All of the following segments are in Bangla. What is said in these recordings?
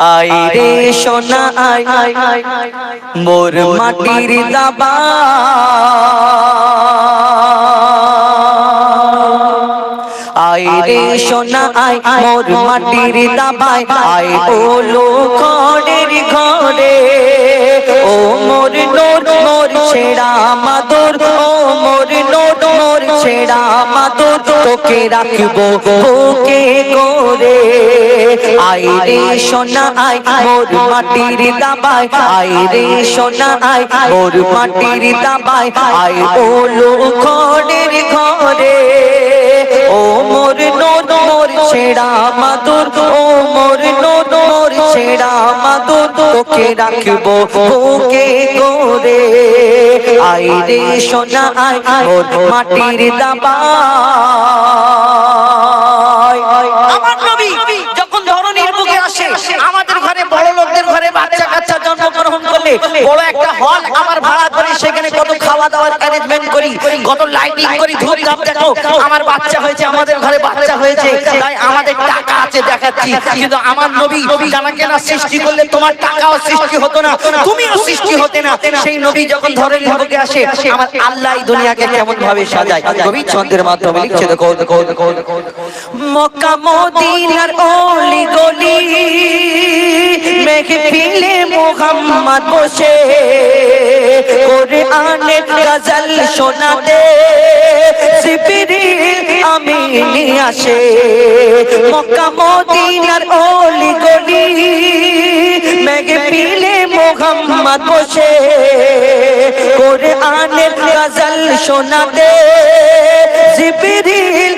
আই রে সোনা আই মোর মাটির দাবা আই রে সোনা আই মোর মাটির দাবাই আই ওলো ঘরের ঘরে ও মোর নোর মোর ছেড়া মাদুর ও মোর নোর ছেড়া মাদুর তোকে রাখব বুকে করে। আই রে সোনা আই মোর মাটির দাবাই আই রে সোনা আই মোর মাটির দাবাই আই বলো ঘরের ঘরে। ও মোর নোর মোর ছেড়া মাদুর ও মোর নোর ছেড়া মাদুর, তোকে রাখব ওকে গোরে আই রে সোনা আই মোর মাটির দাবাই জন্মগ্রহণ বড় একটা হল আমার ভাড়া করে সেখানে কত খাওয়া দাওয়ার অ্যারেঞ্জমেন্ট করি কত লাইটিং করি ধূপ ধাপ দেখো আমার বাচ্চা হয়েছে আমাদের ঘরে বাচ্চা হয়েছে তাই আমাদের টাকা আছে দেখাচ্ছি। কিন্তু আমার নবী সৃষ্টি করলে তোমার টাকাও সৃষ্টি হতো না। তুমিও সৃষ্টি হতে না। সেই নবী যখন ধরনীর বুকে আসে আমার আল্লাহ দুনিয়াকে কেমন ভাবে সাজায়? কবি ছন্দের মাধ্যমে লিখছে দেখো দেখো দেখো দেখো মক্কা মদিনার অলি মোহাম্মদ বসে কোরআনের গজল শোনাতে জিবরিল আমি আসে, মক্কা মদিনার ওলি গলি মেহফিলে মোহাম্মদ বসে গজল শোনাতে জিবরিল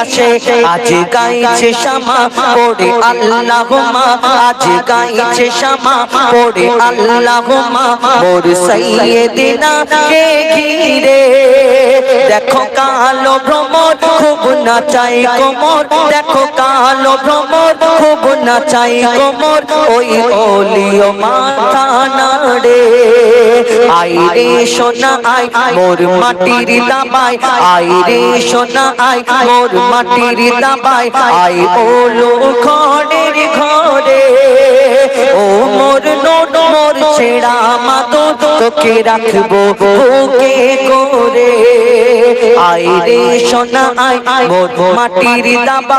আসে। আজ গাইছে শামা পড়ে আল্লাহুম্মা, আজ গাইছে শামা পড়ে আল্লাহুম্মা, মোর সাইয়্যিদিনা কে ঘিরে। দেখো কালো ভ্রমর, খুব নাচাই কোমর। দেখো কালো ভ্রমর, খুব নাচাই কোমর। ওই ওলিও মাথা নাড়ে। আই রে সোনা আই মোর মাটির দাবাই আই রে সোনা আই মোর মাটির দাবাই আই ওলো ঘরের ঘরে, ও মোর নোট মোর ছেড়া মাতো তোকে রাখব বুকে করে। আই রে সোনা আই মোর মাটির দাবাই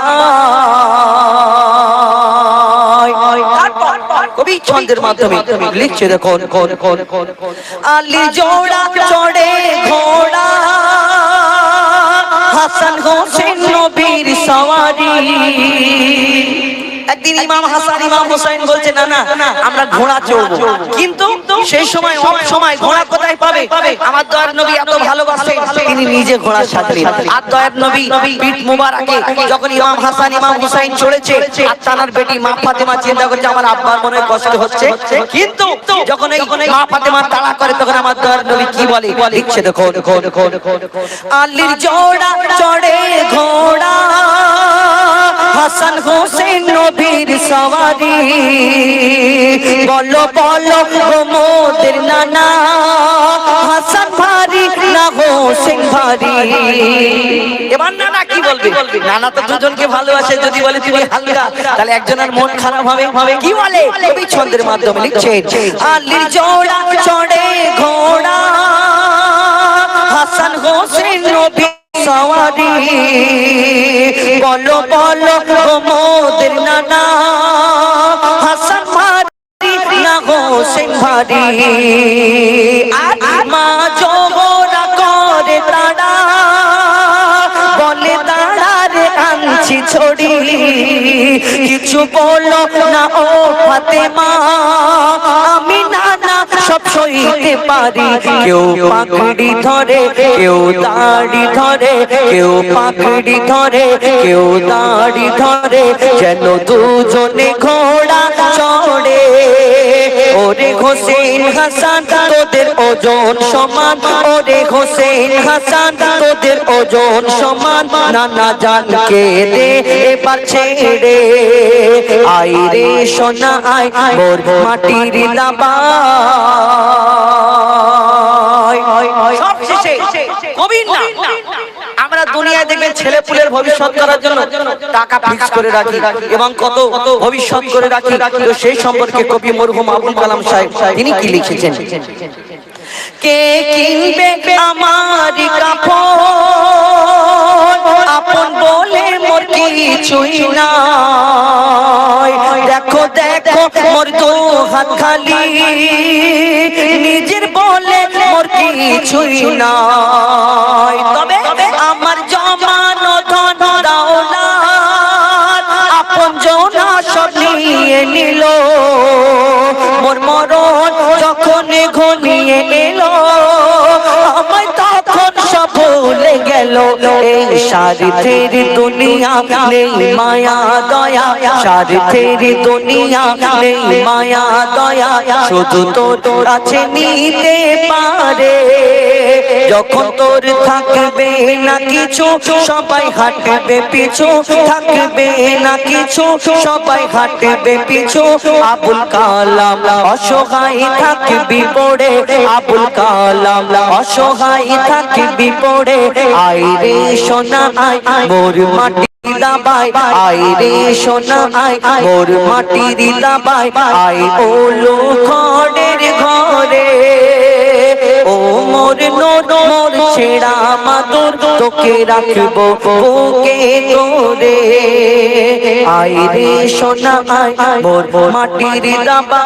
কবি ছন্দের মাধ্যমে লিখছে কোন আলি জোড়া চড়ে ঘোড়া হাসান হোসেন নবীর সওয়ারি। একদিন ইমাম হাসান, ইমাম হোসেন বলছে, না না, আমরা ঘোড়া চড়বো। কিন্তু সেই সময় অফ সময় ঘোড়া কোথায় পাবে? আমার দয়ার নবী এত ভালোবাসেন তিনি নিজে ঘোড়া সাজলেন আর দয়ার নবী পিঠ মুবারকে যখন ইমাম হাসান, ইমাম হুসাইন চড়েছে, আর তানার বেটি মা ফাতেমা চিন্তা করছে, আমার আব্বার মনে কষ্ট হচ্ছে। কিন্তু যখন এই মা ফাতেমা তাড়া করে, তখন আমার দয়ার নবী কি বলে? লিখছে দেখো আলীর জোড়া চড়ে ঘোড়া। হাসান হোসেন নবীর সওয়ারি। বলো বলো মোদের নানা। হাসান ভারি না হোসেন ভারি? এবার নানা কি বলবে? নানা তো দুজনকে ভালোবাসে, যদি বলে তুমি হালকা, তাহলে একজনের মন খারাপ হবে হবে কি বলে? কবি ছন্দের মাধ্যমে লিখছে আলীর জোড়া চড়ে ঘোড়া। হাসান হোসেন নবী সওয়ারি, বলো বলো মোদের নানা, হাসান ভারি, না হোসেন ভারি মা জোরা করে তারা, বলে দাঁড়ারে আনছি ছড়ি। কিছু বলো না ও ফাতেমা, আমি নানা সইতে পারি। কেউ পাকড়ি ধরে, কেউ দাড়ি ধরে, কেউ পাকড়ি ধরে, কেউ দাড়ি ধরে, যেন দুজনে ঘোড়া চড়ে। ওরে হোসেন হাসান, তোদের ওজন সমান। ওরে হোসেন হাসান, তোদের ওজন সমান। নানা জানকে দে, এবার ছেড়ে। আই রে সোনা আই মোর মাটির দাবাই সব শেষে কবির না আমরা দুনিয়ায় দেখবেন ছেলে পুলের ভবিষ্যৎ করার জন্য টাকা ফিক্স করে রাখি এবং কত ভবিষ্যৎ করে রাখি। তো সেই সম্পর্কে কবি মরহুম আবুল কালাম সাহেব তিনি কি লিখেছেন? কে কিনবে আমার কাপড়? আপন বলে মোর কিছুই নাই দু হাত খালি। নিজের বলে মোর কিছুই নাই। তবে আমার জমানো ধন দাওলা আপন জনা সব নিয়ে নিল। মোর মরণ যখন ঘনিয়ে গেল, এই সারিথের দুনিয়া নেই মায়া দয়া সারিথের দুনিয়া নেই মায়া দয়া, শুধু তোর আছে নিতে পারে। যখন তোর থাকবে না কিছু, সবাই হাঁটবে পিছু, থাকবে না কিছু, সবাই হাঁটবে পিছু। আবুল কালাম অসহায় থাকবি পড়ে, আবুল কালাম অসহায় থাকবি পড়ে। রে সোনা আই মোর মাটি দাবাই আই রে সোনা আই মোর মাটি দাবাই আই ওলো খড়ের ঘরে। মোর নোর ছেড়া মাদুর তোকে রাখব, বুকে করে। আই রে সোনা আই মোর মাটির দাবা।